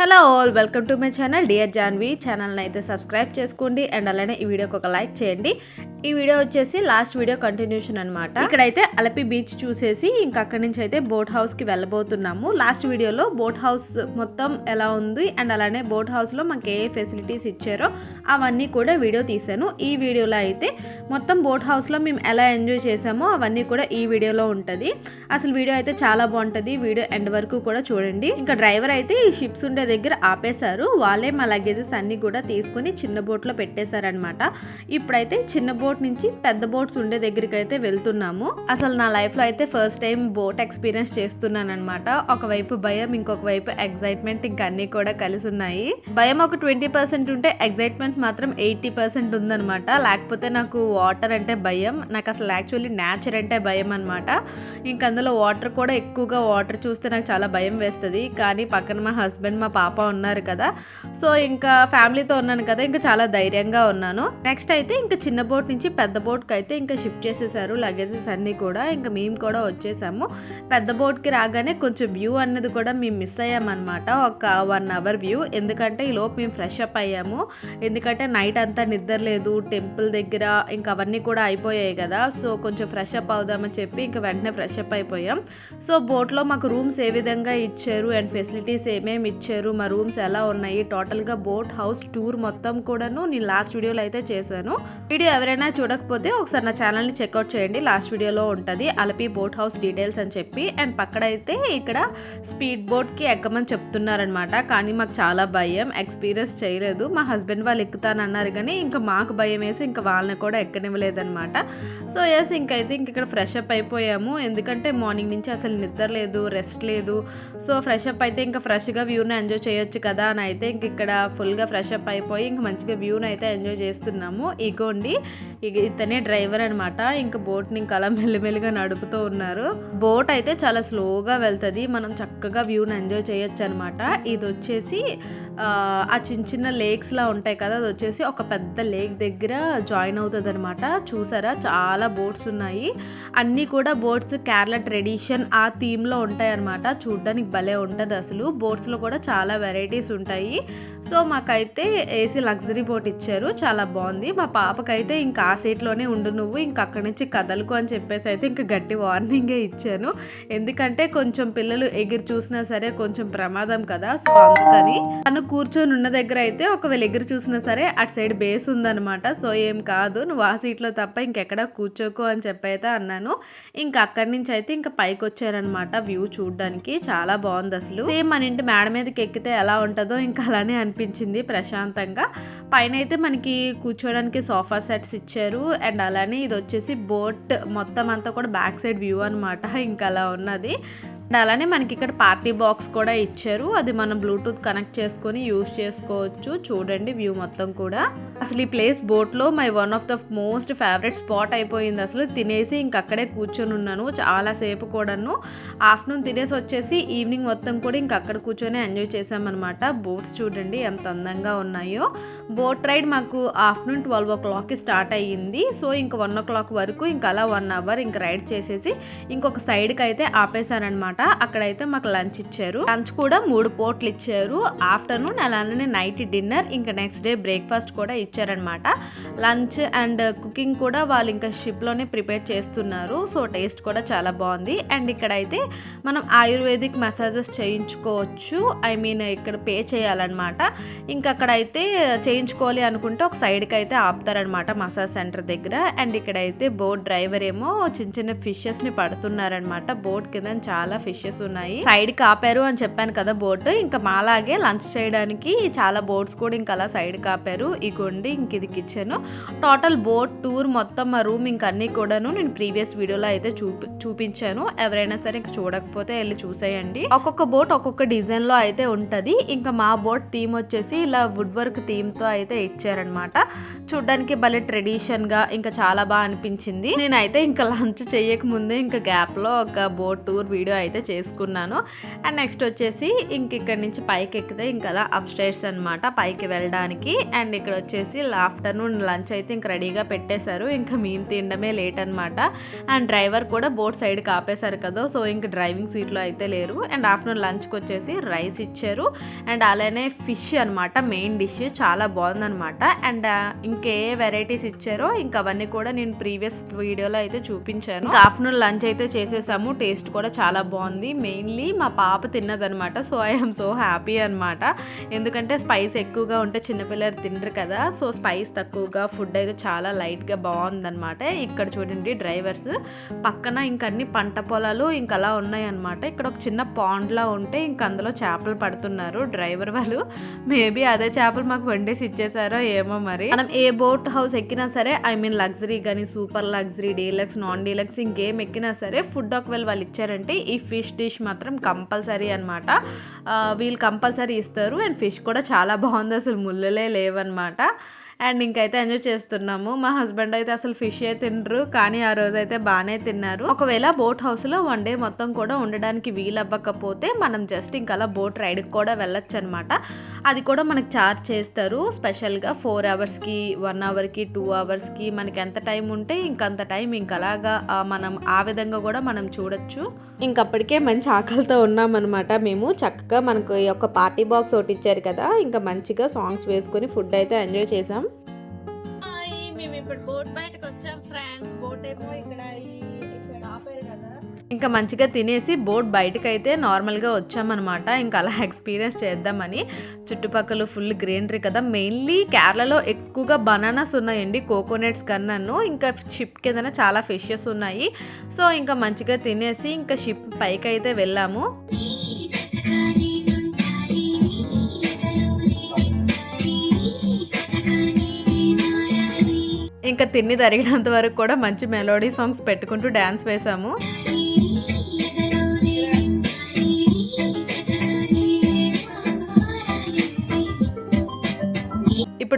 Hello all welcome to my channel. Dear Janvi ఛానల్ని అయితే subscribe చేసుకోండి. అండ్ అలానే ఈ వీడియోకి ఒక లైక్ చేయండి. ఈ వీడియో వచ్చేసి లాస్ట్ వీడియో కంటిన్యూషన్ అనమాట ఇక్కడైతే అలపి బీచ్ చూసేసి ఇంకా అక్కడి నుంచి అయితే బోట్ హౌస్కి వెళ్ళబోతున్నాము. లాస్ట్ వీడియోలో బోట్ హౌస్ మొత్తం ఎలా ఉంది అండ్ అలానే బోట్ హౌస్లో మాకు ఏ ఫెసిలిటీస్ ఇచ్చారో అవన్నీ కూడా వీడియో తీశాను. ఈ వీడియోలో అయితే మొత్తం బోట్ హౌస్లో మేము ఎలా ఎంజాయ్ చేసామో అవన్నీ కూడా ఈ వీడియోలో ఉంటుంది. అసలు వీడియో అయితే చాలా బాగుంటుంది. వీడియో ఎండ్ వరకు కూడా చూడండి. ఇంకా డ్రైవర్ అయితే ఈ షిప్స్ ఉండే దగ్గర ఆపేశారు. వాళ్ళే మా లగేజెస్ అన్ని కూడా తీసుకుని చిన్న బోట్లో పెట్టేశారనమాట ఇప్పుడైతే చిన్న బోట్ బోట్ నుంచి పెద్ద బోట్స్ ఉండే దగ్గరికి అయితే వెళ్తున్నాము. అసలు నా లైఫ్లో అయితే ఫస్ట్ టైం బోట్ ఎక్స్పీరియన్స్ చేస్తున్నాను అనమాట ఒకవైపు భయం ఇంకొక వైపు ఎగ్జైట్మెంట్ ఇంకా అన్ని కూడా కలిసి ఉన్నాయి భయం ఒక ట్వంటీ పర్సెంట్ ఉంటే ఎగ్జైట్మెంట్ మాత్రం ఎయిటీ పర్సెంట్ ఉందన్నమాట. లేకపోతే నాకు వాటర్ అంటే భయం. నాకు అసలు యాక్చువల్లీ నేచర్ అంటే భయం అనమాట ఇంక అందులో వాటర్ కూడా ఎక్కువగా వాటర్ చూస్తే నాకు చాలా భయం వేస్తుంది. కానీ పక్కన మా హస్బెండ్ మా పాప ఉన్నారు కదా. సో ఇంకా ఫ్యామిలీతో ఉన్నాను కదా. ఇంకా చాలా ధైర్యంగా ఉన్నాను. నెక్స్ట్ అయితే ఇంకా చిన్న బోట్ నుంచి పెద్ద బోట్కి అయితే ఇంకా షిఫ్ట్ చేసేసారు లగేజెస్ అన్నీ కూడా. ఇంకా మేము కూడా వచ్చేసాము. పెద్ద బోట్కి రాగానే కొంచెం వ్యూ అన్నది కూడా మేము మిస్ అయ్యామన్నమాట. ఒక వన్ అవర్ వ్యూ. ఎందుకంటే ఈ లోపు మేము ఫ్రెష్ అప్ అయ్యాము. ఎందుకంటే నైట్ అంతా నిద్ర లేదు. టెంపుల్ దగ్గర ఇంకా అవన్నీ కూడా అయిపోయాయి కదా. సో కొంచెం ఫ్రెష్ అప్ అవుదామని చెప్పి ఇంకా వెంటనే ఫ్రెష్ అప్ అయిపోయాం. సో బోట్లో మాకు రూమ్స్ ఏ విధంగా ఇచ్చారు అండ్ ఫెసిలిటీస్ ఏమేమి ఇచ్చారు మా రూమ్స్ ఎలా ఉన్నాయి టోటల్గా బోట్ హౌస్ టూర్ మొత్తం కూడాను నేను లాస్ట్ వీడియోలో అయితే చేశాను. వీడియో ఎవరైనా చూడకపోతే ఒకసారి నా ఛానల్ని చెక్అవుట్ చేయండి. లాస్ట్ వీడియోలో ఉంటుంది అలపి బోట్ హౌస్ డీటెయిల్స్ అని చెప్పి. అండ్ పక్కడైతే ఇక్కడ స్పీడ్ బోట్కి ఎక్కమని చెప్తున్నారనమాట. కానీ మాకు చాలా భయం. ఎక్స్పీరియన్స్ చేయలేదు. మా హస్బెండ్ వాళ్ళు ఎక్కుతానన్నారు కానీ ఇంకా మాకు భయం వేసి ఇంకా వాళ్ళని కూడా ఎక్కనివ్వలేదనమాట. సో ఎస్ ఇంకైతే ఇంక ఇక్కడ ఫ్రెష్ అప్ అయిపోయాము. ఎందుకంటే మార్నింగ్ నుంచి అసలు నిద్ర లేదు రెస్ట్ లేదు. సో ఫ్రెష్ అప్ అయితే ఇంకా ఫ్రెష్గా వ్యూని ఎంజాయ్ చేయొచ్చు కదా అని అయితే ఇంక ఇక్కడ ఫుల్గా ఫ్రెష్ అప్ అయిపోయి ఇంకా మంచిగా వ్యూని అయితే ఎంజాయ్ చేస్తున్నాము. ఇగోండి. ఇక ఇతనే డ్రైవర్ అనమాట ఇంకా బోట్ని ఇంకా అలా మెల్లిమెల్లిగా నడుపుతూ ఉన్నారు. బోట్ అయితే చాలా స్లోగా వెళ్తుంది. మనం చక్కగా వ్యూని ఎంజాయ్ చేయొచ్చు అనమాట ఇది వచ్చేసి ఆ, చిన్న చిన్న లేక్స్లా ఉంటాయి కదా అది వచ్చేసి ఒక పెద్ద లేక్ దగ్గర జాయిన్ అవుతుంది అనమాట చూసారా? చాలా బోట్స్ ఉన్నాయి. అన్నీ కూడా బోట్స్ కేరళ ట్రెడిషన్ ఆ థీమ్లో ఉంటాయి అనమాట చూడ్డానికి భలే ఉంటుంది అసలు. బోట్స్లో కూడా చాలా వెరైటీస్ ఉంటాయి. సో మాకైతే ఏసీ లగ్జరీ బోట్ ఇచ్చారు. చాలా బాగుంది. మా పాపకైతే ఇంకా ఆ సీట్లోనే ఉండు నువ్వు ఇంకా అక్కడి నుంచి కదలకు అని చెప్పేసి అయితే ఇంకా గట్టి వార్నింగే ఇచ్చాను. ఎందుకంటే కొంచెం పిల్లలు ఎగిరి చూసినా సరే కొంచెం ప్రమాదం కదా సో అందుకని తను కూర్చొని ఉన్న దగ్గర అయితే ఒకవేళ ఎగిరి చూసినా సరే అటు సైడ్ బేస్ ఉందన్నమాట. సో ఏం కాదు నువ్వు ఆ సీట్లో తప్ప ఇంకెక్కడ కూర్చోకు అని చెప్పైతే అన్నాను. ఇంకా అక్కడి నుంచి అయితే ఇంకా పైకి వచ్చారనమాట వ్యూ చూడడానికి. చాలా బాగుంది అసలు. సేమ్ మన ఇంటి మేడ మీదకి ఎక్కితే ఎలా ఉంటుందో ఇంకా అలానే అనిపించింది ప్రశాంతంగా. పైన అయితే మనకి కూర్చోడానికి సోఫా సెట్స్ ఇచ్చారు. అండ్ అలానే ఇది వచ్చేసి బోట్ మొత్తం అంతా కూడా బ్యాక్ సైడ్ వ్యూ అనమాట ఇంకా అలా ఉన్నది. అలానే మనకి ఇక్కడ పార్టీ బాక్స్ కూడా ఇచ్చారు. అది మనం బ్లూటూత్ కనెక్ట్ చేసుకొని యూస్ చేసుకోవచ్చు. చూడండి వ్యూ మొత్తం కూడా. అసలు ఈ ప్లేస్ బోట్లో my one of the most favourite spot అయిపోయింది అసలు. తినేసి ఇంక అక్కడే కూర్చొని ఉన్నాను. చాలాసేపు కూడాను. ఆఫ్టర్నూన్ తినేసి వచ్చేసి ఈవినింగ్ మొత్తం కూడా ఇంకక్కడ కూర్చొని ఎంజాయ్ చేసామన్నమాట బోట్స్ చూడండి ఎంత అందంగా ఉన్నాయో. బోట్ రైడ్ మాకు ఆఫ్టర్నూన్ ట్వెల్వ్ ఓ క్లాక్కి స్టార్ట్ అయ్యింది. సో ఇంక వన్ ఓ క్లాక్ వరకు ఇంకా అలా వన్ అవర్ ఇంక రైడ్ చేసేసి ఇంకొక సైడ్కి అయితే ఆపేశారనమాట అక్కడైతే మాకు లంచ్ ఇచ్చారు. లంచ్ కూడా మూడు పోట్లు ఇచ్చారు. ఆఫ్టర్నూన్ అలానే నైట్ డిన్నర్ ఇంకా నెక్స్ట్ డే బ్రేక్ఫాస్ట్ కూడా ఇచ్చారనమాట. లంచ్ అండ్ కుకింగ్ కూడా వాళ్ళు ఇంకా షిప్లోనే ప్రిపేర్ చేస్తున్నారు. సో టేస్ట్ కూడా చాలా బాగుంది. అండ్ ఇక్కడైతే మనం ఆయుర్వేదిక్ మసాజెస్ చేయించుకోవచ్చు. ఐ మీన్ ఇక్కడ పే చేయాలన్నమాట. ఇంకా అక్కడైతే చేయించుకోవాలి అనుకుంటే ఒక సైడ్కి అయితే ఆపుతారనమాట మసాజ్ సెంటర్ దగ్గర. అండ్ ఇక్కడైతే బోట్ డ్రైవర్ ఏమో చిన్న చిన్న ఫిషెస్ని పడుతున్నారనమాట బోట్ కింద చాలా ఫిషెస్ ఉన్నాయి. సైడ్ కాపారు అని చెప్పాను కదా బోట్. ఇంకా మాలాగే లంచ్ చేయడానికి చాలా బోట్స్ కూడా ఇంకా అలా సైడ్ కాపారు. ఇగోండి ఇంక ఇది కిచెన్ టోటల్ బోట్ టూర్ మొత్తం మా రూమ్ ఇంక అన్ని కూడాను నేను ప్రీవియస్ వీడియోలో అయితే చూపి చూపించాను. ఎవరైనా సరే ఇంక చూడకపోతే వెళ్ళి చూసేయండి. ఒక్కొక్క బోట్ ఒక్కొక్క డిజైన్లో అయితే ఉంటది. ఇంకా మా బోట్ థీమ్ వచ్చేసి ఇలా వుడ్ వర్క్ థీమ్తో అయితే ఇచ్చారనమాట. చూడ్డానికి భలే ట్రెడిషన్గా ఇంకా చాలా బాగా అనిపించింది. నేనైతే ఇంకా లంచ్ చేయక ముందే ఇంకా గ్యాప్లో ఒక బోట్ టూర్ వీడియో అయితే అయితే చేసుకున్నాను. అండ్ నెక్స్ట్ వచ్చేసి ఇంక ఇక్కడ నుంచి పైకి ఎక్కితే ఇంకా అలా అప్ స్టేర్స్ అనమాట పైకి వెళ్ళడానికి. అండ్ ఇక్కడ వచ్చేసి ఆఫ్టర్నూన్ లంచ్ అయితే ఇంక రెడీగా పెట్టేశారు. ఇంకా మేము తినడమే లేట్ అనమాట అండ్ డ్రైవర్ కూడా బోట్ సైడ్కి ఆపేశారు కదా సో ఇంక డ్రైవింగ్ సీట్లో అయితే లేరు. అండ్ ఆఫ్టర్నూన్ లంచ్కి వచ్చేసి రైస్ ఇచ్చారు. అండ్ అలానే ఫిష్ అనమాట మెయిన్ డిష్. చాలా బాగుందనమాట అండ్ ఇంకే వెరైటీస్ ఇచ్చారో ఇంకా అవన్నీ కూడా నేను ప్రీవియస్ వీడియోలో అయితే చూపించాను. ఆఫ్టర్నూన్ లంచ్ అయితే చేసేసాము. టేస్ట్ కూడా చాలా బాగుంది. మెయిన్లీ మా పాప తిన్నదనమాట. సో ఐఎమ్ సో హ్యాపీ అనమాట ఎందుకంటే స్పైస్ ఎక్కువగా ఉంటే చిన్నపిల్లలు తినరు కదా. సో స్పైస్ తక్కువగా ఫుడ్ అయితే చాలా లైట్గా బాగుందన్నమాట. ఇక్కడ చూడండి డ్రైవర్స్ పక్కన ఇంక అన్ని పంట పొలాలు ఇంక అలా ఉన్నాయన్నమాట. ఇక్కడ ఒక చిన్న పాండ్లా ఉంటే ఇంక అందులో చేపలు పడుతున్నారు డ్రైవర్ వాళ్ళు. మేబీ అదే చేపలు మాకు వండేసి ఇచ్చేసారో ఏమో మరి. మనం ఏ బోట్ హౌస్ ఎక్కినా సరే ఐ మీన్ లగ్జరీ కానీ super luxury deluxe non deluxe ఇంకేం ఎక్కినా సరే ఫుడ్ ఒకవేళ వాళ్ళు ఇచ్చారంటే ఈ ఫిష్ డిష్ మాత్రం కంపల్సరీ అనమాట వీళ్ళు కంపల్సరీ ఇస్తారు అండ్ ఫిష్ కూడా చాలా బాగుంది అసలు ముళ్ళలే లేవన్నమాట. అండ్ ఇంకైతే ఎంజాయ్ చేస్తున్నాము. మా హస్బెండ్ అయితే అసలు ఫిష్ ఏ తినరు కానీ ఆ రోజు అయితే బాగానే తిన్నారు. ఒకవేళ బోట్ హౌస్లో వన్ డే మొత్తం కూడా ఉండడానికి వీలు అవ్వకపోతే మనం జస్ట్ ఇంకా అలా బోట్ రైడ్కి కూడా వెళ్ళొచ్చు అనమాట అది కూడా మనకు చార్జ్ చేస్తారు. స్పెషల్గా ఫోర్ అవర్స్కి వన్ అవర్కి టూ అవర్స్కి మనకి ఎంత టైం ఉంటే ఇంకంత టైం ఇంకలాగా మనం ఆ విధంగా కూడా మనం చూడొచ్చు. ఇంకప్పటికే మంచి ఆకలితో ఉన్నామన్నమాట మేము. చక్కగా మనకు ఈ యొక్క పార్టీ బాక్స్ ఒకటి ఇచ్చారు కదా ఇంకా మంచిగా సాంగ్స్ వేసుకొని ఫుడ్ అయితే ఎంజాయ్ చేసాం. ఇంకా మంచిగా తినేసి బోట్ బయటకైతే అయితే నార్మల్గా వచ్చామన్నమాట. ఇంకా అలా ఎక్స్పీరియన్స్ చేద్దామని. చుట్టుపక్కల ఫుల్ గ్రీనరీ కదా. మెయిన్లీ కేరళలో ఎక్కువగా బనానాస్ ఉన్నాయండి. కోకోనట్స్ కన్నాను. ఇంకా షిప్ కిందన చాలా ఫిషెస్ ఉన్నాయి. సో ఇంకా మంచిగా తినేసి ఇంకా షిప్ పైకి అయితే వెళ్ళాము. ఇంకా తిని తరిగినంత వరకు కూడా మంచి మెలోడీ సాంగ్స్ పెట్టుకుంటూ డ్యాన్స్ వేసాము.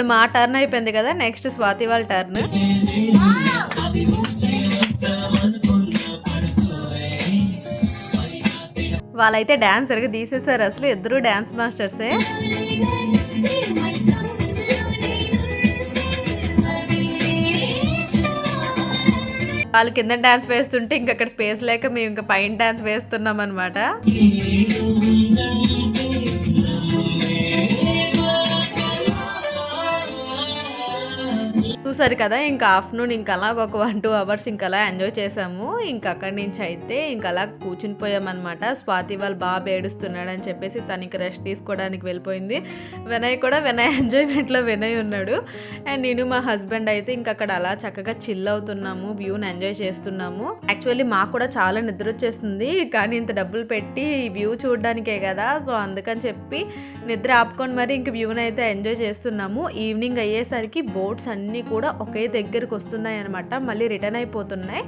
ఇప్పుడు మా టర్న్ అయిపోయింది కదా నెక్స్ట్ స్వాతి వాళ్ళ టర్న్ వాళ్ళైతే డ్యాన్స్ సరిగ్గా తీసేసారు అసలు ఇద్దరు డ్యాన్స్ మాస్టర్సే వాళ్ళు కింద డ్యాన్స్ వేస్తుంటే ఇంకక్కడ స్పేస్ లేక మేము ఇంకా పైన డ్యాన్స్ వేస్తున్నాం అనమాట చూసారు కదా ఇంకా ఆఫ్టర్నూన్ ఇంకా అలా ఒక వన్ టూ అవర్స్ ఇంకా అలా ఎంజాయ్ చేసాము. ఇంకా అక్కడి నుంచి అయితే ఇంకా అలా కూర్చుని పోయామన్నమాట. స్వాతి వాళ్ళ బాబు ఏడుస్తున్నాడు అని చెప్పేసి తనకి రెస్ట్ తీసుకోవడానికి వెళ్ళిపోయింది. వినయ్ కూడా వినయ్ ఎంజాయ్మెంట్లో వినయ్ ఉన్నాడు. అండ్ నేను మా హస్బెండ్ అయితే ఇంకా అక్కడ అలా చక్కగా చిల్ అవుతున్నాము వ్యూని ఎంజాయ్ చేస్తున్నాము. యాక్చువల్లీ మాకు కూడా చాలా నిద్ర వచ్చేస్తుంది కానీ ఇంత డబ్బులు పెట్టి వ్యూ చూడడానికే కదా. సో అందుకని చెప్పి నిద్ర ఆపుకొని మరి ఇంక వ్యూని అయితే ఎంజాయ్ చేస్తున్నాము. ఈవినింగ్ అయ్యేసరికి బోట్స్ అన్నీ కూడా ఒకే దగ్గరికి వస్తున్నాయి అనమాట మళ్ళీ రిటర్న్ అయిపోతున్నాయి.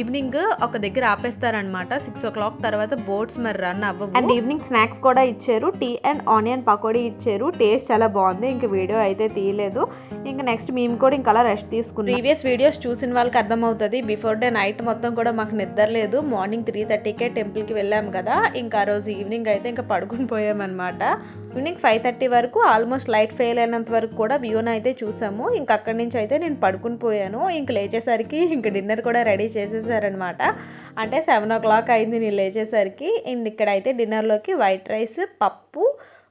ఈవినింగ్ ఒక దగ్గర ఆపేస్తారనమాట సిక్స్ ఓ క్లాక్ తర్వాత బోట్స్ మరి రన్ అవ్వవు. అండ్ ఈవినింగ్ స్నాక్స్ కూడా ఇచ్చారు. టీ అండ్ ఆనియన్ పకోడీ ఇచ్చారు. టేస్ట్ చాలా బాగుంది. ఇంక వీడియో అయితే తీయలేదు. ఇంకా నెక్స్ట్ మేము కూడా ఇంకా అలా రెస్ట్ తీసుకున్నాం. ప్రీవియస్ వీడియోస్ చూసిన వాళ్ళకి అర్థమవుతుంది. బిఫోర్ డే నైట్ మొత్తం కూడా మాకు నిద్ర లేదు. మార్నింగ్ త్రీ థర్టీకే టెంపుల్కి వెళ్ళాము కదా. ఇంకా ఆ రోజు ఈవినింగ్ అయితే ఇంకా పడుకుని పోయామన్నమాట. ఈవినింగ్ ఫైవ్ థర్టీ వరకు ఆల్మోస్ట్ లైట్ ఫెయిల్ అయినంత వరకు కూడా వ్యూని అయితే చూసాము. ఇంకా అక్కడి అక్కడి నుంచి అయితే నేను పడుకుని పోయాను. ఇంక లేచేసరికి ఇంక డిన్నర్ కూడా రెడీ చేసేసారనమాట అంటే సెవెన్ ఓ క్లాక్ అయింది నేను లేచేసరికి. అండ్ ఇక్కడైతే డిన్నర్లోకి వైట్ రైస్ పప్పు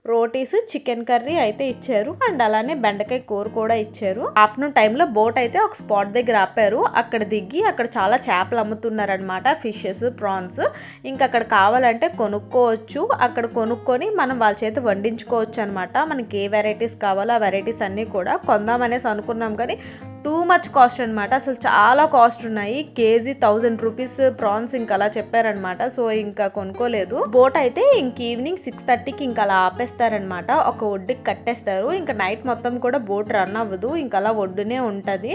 రోటీస్ చికెన్ కర్రీ అయితే ఇచ్చారు. అండ్ అలానే బెండకాయ కూర కూడా ఇచ్చారు. ఆఫ్టర్నూన్ టైంలో బోట్ అయితే ఒక స్పాట్ దగ్గర ఆపారు. అక్కడ దిగి అక్కడ చాలా చేపలు అమ్ముతున్నారనమాట ఫిషెస్ ప్రాన్స్. ఇంకా అక్కడ కావాలంటే కొనుక్కోవచ్చు. అక్కడ కొనుక్కొని మనం వాళ్ళ చేత వండించుకోవచ్చు అనమాట మనకి ఏ వెరైటీస్ కావాలో ఆ వెరైటీస్ అన్నీ కూడా కొందామనేసి అనుకున్నాం కానీ టూ మచ్ కాస్ట్ అనమాట అసలు చాలా కాస్ట్ ఉన్నాయి. కేజీ థౌజండ్ రూపీస్ ప్రాన్స్ ఇంకా అలా చెప్పారనమాట సో ఇంకా కొనుక్కోలేదు. బోట్ అయితే ఇంక ఈవినింగ్ సిక్స్ థర్టీకి ఇంకా అలా ఆపేస్తారనమాట ఒక ఒడ్డుకి కట్టేస్తారు. ఇంకా నైట్ మొత్తం కూడా బోట్ రన్ అవ్వదు. ఇంకా అలా ఒడ్డునే ఉంటుంది.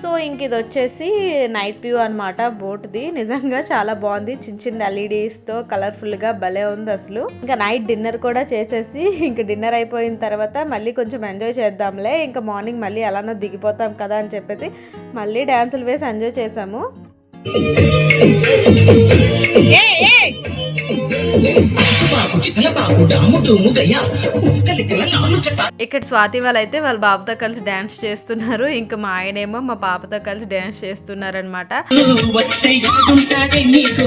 సో ఇంక ఇది వచ్చేసి నైట్ వ్యూ అనమాట బోట్ది. నిజంగా చాలా బాగుంది. చిన్న చిన్న ఎల్ఈడీస్తో కలర్ఫుల్గా భలే ఉంది అసలు. ఇంకా నైట్ డిన్నర్ కూడా చేసేసి ఇంక డిన్నర్ అయిపోయిన తర్వాత మళ్ళీ కొంచెం ఎంజాయ్ చేద్దాంలే. ఇంకా మార్నింగ్ మళ్ళీ ఎలానో దిగిపోతాం కదా అని చెప్పేసి మళ్ళీ డ్యాన్సులు వేసి ఎంజాయ్ చేసాము. ఏ ఇక్కడ స్వాతి వాళ్ళు అయితే వాళ్ళ బాబుతో కలిసి డ్యాన్స్ చేస్తున్నారు. ఇంకా మా ఆయనేమో మా పాపతో కలిసి డ్యాన్స్ చేస్తున్నారు అనమాట నీకు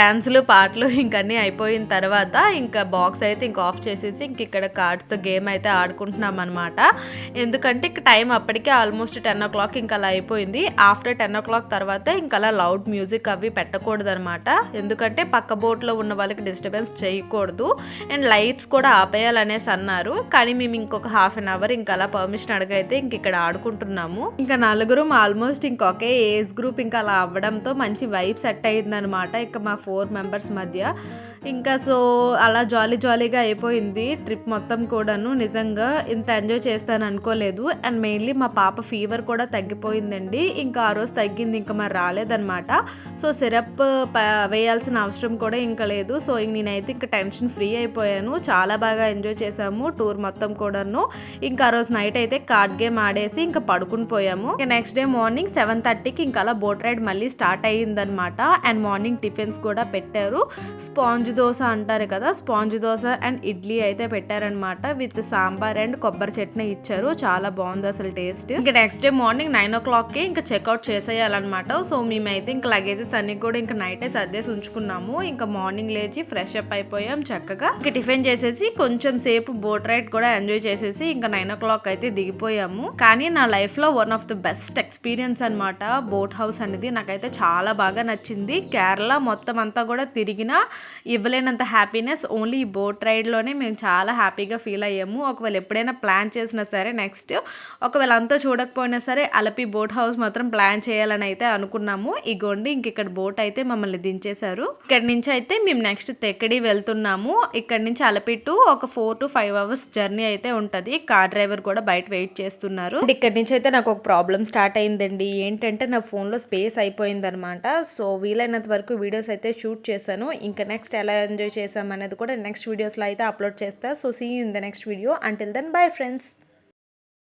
డ్యాన్సులు పాటలు ఇంకన్నీ అయిపోయిన తర్వాత ఇంకా బాక్స్ అయితే ఇంకా ఆఫ్ చేసేసి ఇంక ఇక్కడ కార్డ్స్ గేమ్ అయితే ఆడుకుంటున్నాం అనమాట ఎందుకంటే ఇక టైం అప్పటికే ఆల్మోస్ట్ టెన్ ఓ క్లాక్ ఇంకా అలా అయిపోయింది. ఆఫ్టర్ టెన్ ఓ క్లాక్ తర్వాత ఇంకా అలా లౌడ్ మ్యూజిక్ అవి పెట్టకూడదు అనమాట ఎందుకంటే పక్క బోట్లో ఉన్న వాళ్ళకి డిస్టర్బెన్స్ చేయకూడదు. అండ్ లైట్స్ కూడా ఆపేయాలనేసి అన్నారు. కానీ మేము ఇంకొక హాఫ్ అన్ అవర్ ఇంకా అలా పర్మిషన్ అడగైతే ఇంక ఇక్కడ ఆడుకుంటున్నాము. ఇంకా నలుగురు ఆల్మోస్ట్ ఇంకొకే ఏజ్ గ్రూప్ ఇంకా అలా అవ్వడంతో మంచి వైబ్ సెట్ అయిందనమాట ఇంకా మా ఫోర్ మెంబర్స్ మధ్య ఇంకా సో అలా జాలీ జాలీగా అయిపోయింది ట్రిప్ మొత్తం కూడాను. నిజంగా ఇంత ఎంజాయ్ చేస్తాను అనుకోలేదు. అండ్ మెయిన్లీ మా పాప ఫీవర్ కూడా తగ్గిపోయిందండి. ఇంకా ఆ రోజు తగ్గింది ఇంకా మరి రాలేదనమాట సో సిరప్ వేయాల్సిన అవసరం కూడా ఇంకా లేదు. సో ఇంక నేనైతే ఇంకా టెన్షన్ ఫ్రీ అయిపోయాను. చాలా బాగా ఎంజాయ్ చేసాము టూర్ మొత్తం కూడాను. ఇంకా ఆ రోజు నైట్ అయితే కార్డ్ గేమ్ ఆడేసి ఇంకా పడుకుని పోయాము. ఇంకా నెక్స్ట్ డే మార్నింగ్ సెవెన్ థర్టీకి ఇంకా అలా బోట్ రైడ్ మళ్ళీ స్టార్ట్ అయ్యిందనమాట అండ్ మార్నింగ్ టిఫిన్స్ కూడా పెట్టారు. స్పాంజ్ దోశ అంటారు కదా స్పాంజ్ దోశ అండ్ ఇడ్లీ అయితే పెట్టారనమాట విత్ సాంబార్ అండ్ కొబ్బరి చట్నీ ఇచ్చారు. చాలా బాగుంది అసలు టేస్ట్. ఇంకా నెక్స్ట్ డే మార్నింగ్ నైన్ ఓ క్లాక్కి ఇంకా చెక్అవుట్ చేసేయాలన్నమాట. సో మేమైతే ఇంకా లగేజెస్ అన్ని కూడా ఇంకా నైటే సర్దేసి ఉంచుకున్నాము. ఇంకా మార్నింగ్ లేచి ఫ్రెష్ అప్ అయిపోయాం చక్కగా. ఇంకా టిఫిన్ చేసేసి కొంచెం సేపు బోట్ రైడ్ కూడా ఎంజాయ్ చేసేసి ఇంకా నైన్ ఓ క్లాక్ అయితే దిగిపోయాము. కానీ నా లైఫ్లో one of the best experience అనమాట బోట్ హౌస్ అనేది. నాకైతే చాలా బాగా నచ్చింది. కేరళ మొత్తం అంతా కూడా తిరిగినా ఇవ్వలేనంత హ్యాపీనెస్ ఓన్లీ ఈ బోట్ రైడ్లోనే మేము చాలా హ్యాపీగా ఫీల్ అయ్యాము. ఒకవేళ ఎప్పుడైనా ప్లాన్ చేసినా సరే నెక్స్ట్ ఒకవేళ అంతా చూడకపోయినా సరే అలపి బోట్ హౌస్ మాత్రం ప్లాన్ చేయాలని అయితే అనుకున్నాము. ఇగోండి ఇంక ఇక్కడ బోట్ అయితే మమ్మల్ని దించేశారు. ఇక్కడ నుంచి అయితే మేము నెక్స్ట్ తెక్కడి వెళ్తున్నాము. ఇక్కడ నుంచి అలపి టు ఒక four to five hours journey అయితే ఉంటుంది. కార్ డ్రైవర్ కూడా బయట వెయిట్ చేస్తున్నారు. ఇక్కడ నుంచి అయితే నాకు ఒక ప్రాబ్లం స్టార్ట్ అయిందండి. ఏంటంటే నా ఫోన్లో స్పేస్ అయిపోయిందనమాట సో వీలైనంత వరకు వీడియోస్ అయితే షూట్ చేశాను. ఇంకా నెక్స్ట్ ఎలా ఎంజాయ్ చేసాం అనేది కూడా నెక్స్ట్ వీడియోస్లో అయితే అప్లోడ్ చేస్తా. So see in the next video until then bye friends